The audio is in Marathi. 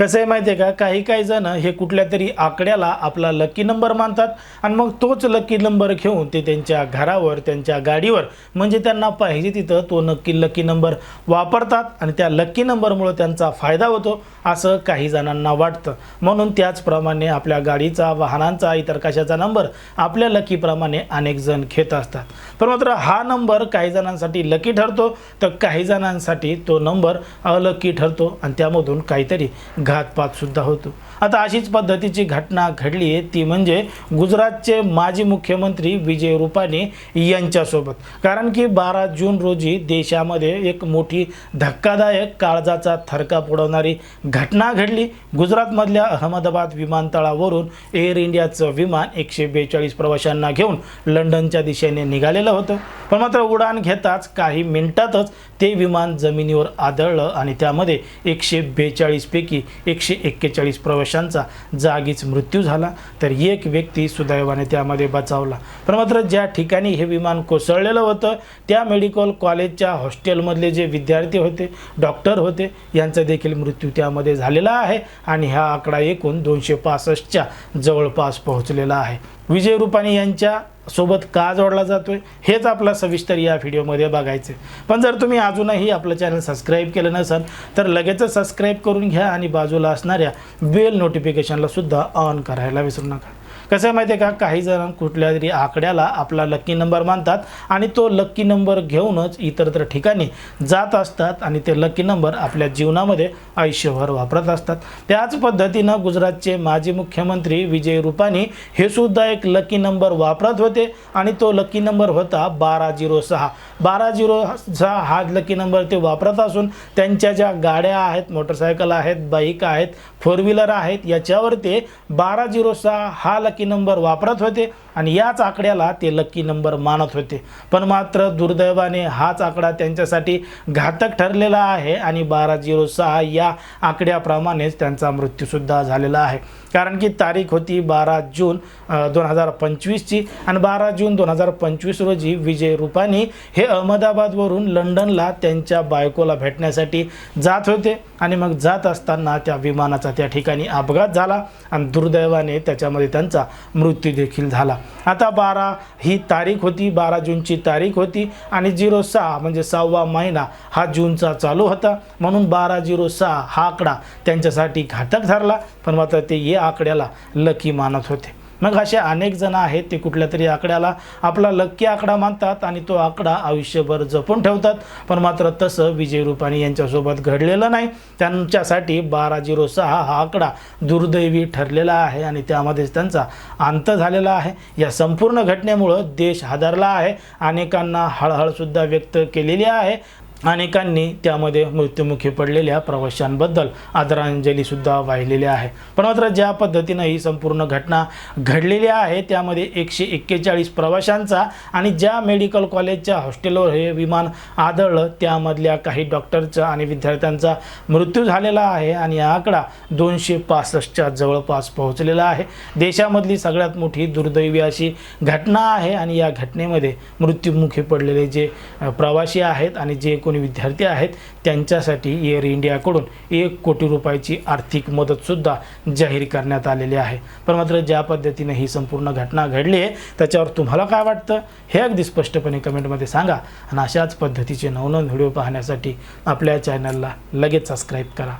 कसं आहे माहिती आहे का? काही काही जण हे कुठल्या तरी आकड्याला आपला लकी नंबर मानतात आणि मग तोच लकी नंबर घेऊन ते त्यांच्या घरावर त्यांच्या गाडीवर म्हणजे त्यांना पाहिजे तिथं तो नक्की लकी नंबर वापरतात आणि त्या लकी नंबरमुळं त्यांचा फायदा होतो असं काही जणांना वाटतं. म्हणून त्याचप्रमाणे आपल्या गाडीचा वाहनांचा इतर कशाचा नंबर आपल्या लकीप्रमाणे अनेक जण घेत असतात. पण मात्र हा नंबर काही जणांसाठी लकी ठरतो तर काही जणांसाठी तो नंबर अलकी ठरतो आणि त्यामधून काहीतरी घातपातसुद्धा होतो. आता अशीच पद्धतीची घटना घडली आहे. ती म्हणजे गुजरातचे माजी मुख्यमंत्री विजय रुपानी यांच्यासोबत. कारण की बारा जून रोजी देशामध्ये एक मोठी धक्कादायक काळजाचा थरका उडवणारी घटना घडली. गुजरातमधल्या अहमदाबाद विमानतळावरून एअर इंडियाचं विमान एकशे बेचाळीस प्रवाशांना घेऊन लंडनच्या दिशेने निघालेलं होतं. पण मात्र उडान घेताच काही मिनिटातच ते विमान जमिनीवर आदळलं आणि त्यामध्ये एकशे बेचाळीसपैकी एकशे एक्केचाळीस प्रवाशांचा जागीच मृत्यू झाला तर एक व्यक्ती सुदैवाने त्यामध्ये बचावला. पण मात्र ज्या ठिकाणी हे विमान कोसळलेलं होतं त्या मेडिकल कॉलेजच्या हॉस्टेलमधले जे विद्यार्थी होते डॉक्टर होते यांचा देखील मृत्यू त्यामध्ये झालेला आहे आणि हा आकडा एकूण दोनशे पासष्टच्या जवळपास पोहोचलेला आहे. विजय रुपानी यांच्या सोबत का जोडला जातोय हेच आपला सविस्तर या व्हिडिओमध्ये बघायचं पण जर तुम्ही अजूनही आपलं चॅनल सबस्क्राईब केलं नसाल तर लगेचच सबस्क्राईब करून घ्या आणि बाजूला असणाऱ्या बेल नोटिफिकेशनला सुद्धा ऑन करायला विसरू नका. कसं आहे माहिती आहे का? काही जण कुठल्या तरी आकड्याला आपला लक्की नंबर मानतात आणि तो लक्की नंबर घेऊनच इतरत्र ठिकाणी जात असतात आणि ते लक्की नंबर आपल्या जीवनामध्ये आयुष्यभर वापरत असतात. त्याच पद्धतीनं गुजरातचे माजी मुख्यमंत्री विजय रुपानी हे सुद्धा एक लकी नंबर वापरत होते आणि तो लकी नंबर होता बारा झिरो सहा. बारा झिरो सहा हा लकी नंबर ते वापरत असून त्यांच्या ज्या गाड्या आहेत मोटरसायकल आहेत बाईक आहेत फोर व्हीलर आहेत याच्यावर ते बारा झिरो सहा हा लकी नंबर वापरत होते. आणि याच आकड्याला ते लक्की नंबर मानत होते. पण मात्र दुर्दैवाने हाच आकडा त्यांच्यासाठी घातक ठरलेला आहे आणि बारा झिरो सहा या आकड्याप्रमाणेच त्यांचा मृत्यूसुद्धा झालेला आहे. कारण की तारीख होती बारा जून दोन हजार पंचवीसची आणि बारा जून दोन हजार पंचवीस रोजी विजय रुपानी हे अहमदाबादवरून लंडनला त्यांच्या बायकोला भेटण्यासाठी जात होते आणि मग जात असताना त्या विमानाचा त्या ठिकाणी अपघात झाला आणि दुर्दैवाने त्याच्यामध्ये त्यांचा मृत्यू देखील झाला. आता बारा ही तारीख होती बारा जूनची तारीख होती आणि झिरो सहा म्हणजे सहावा महिना हा जूनचा चालू होता. म्हणून बारा झिरो सहा हा आकडा त्यांच्यासाठी घातक ठरला. पण मात्र ते या आकड्याला लकी मानत होते. मग असे अनेक जण आहेत ते कुठल्या तरी आकड्याला आपला लक्की आकडा मानतात आणि तो आकडा आयुष्यभर जपून ठेवतात. पण मात्र तसं विजय रुपाणी यांच्यासोबत घडलेलं नाही. त्यांच्यासाठी बारा झिरो सहा हा आकडा दुर्दैवी ठरलेला आहे आणि त्यामध्येच त्यांचा अंत झालेला आहे. या संपूर्ण घटनेमुळं देश हादरला आहे. अनेकांना हळहळसुद्धा व्यक्त केलेली आहे. अनेकांनी त्यामध्ये मृत्युमुखी पडलेल्या प्रवाशांबद्दल आदरांजलीसुद्धा वाहिलेली आहे. पण मात्र ज्या पद्धतीनं ही संपूर्ण घटना घडलेली आहे त्यामध्ये एकशे एक्केचाळीस प्रवाशांचा आणि ज्या मेडिकल कॉलेजच्या हॉस्टेलवर हे विमान आदळलं त्यामधल्या काही डॉक्टरचा आणि विद्यार्थ्यांचा मृत्यू झालेला आहे आणि हा आकडा दोनशे पासष्टच्या जवळपास पोहोचलेला आहे. देशामधली सगळ्यात मोठी दुर्दैवी अशी घटना आहे आणि या घटनेमध्ये मृत्युमुखी पडलेले जे प्रवासी आहेत आणि जे कोणी विद्यार्थी आहेत त्यांच्यासाठी एअर इंडियाकडून एक कोटी रुपयाची आर्थिक मदतसुद्धा जाहीर करण्यात आलेली आहे. पण मात्र ज्या पद्धतीने ही संपूर्ण घटना घडली आहे त्याच्यावर तुम्हाला काय वाटतं? हे अगदी स्पष्टपणे कमेंटमध्ये सांगा आणि अशाच पद्धतीचे नवनवीन व्हिडिओ पाहण्यासाठी आपल्या चॅनलला लगेच सबस्क्राईब करा.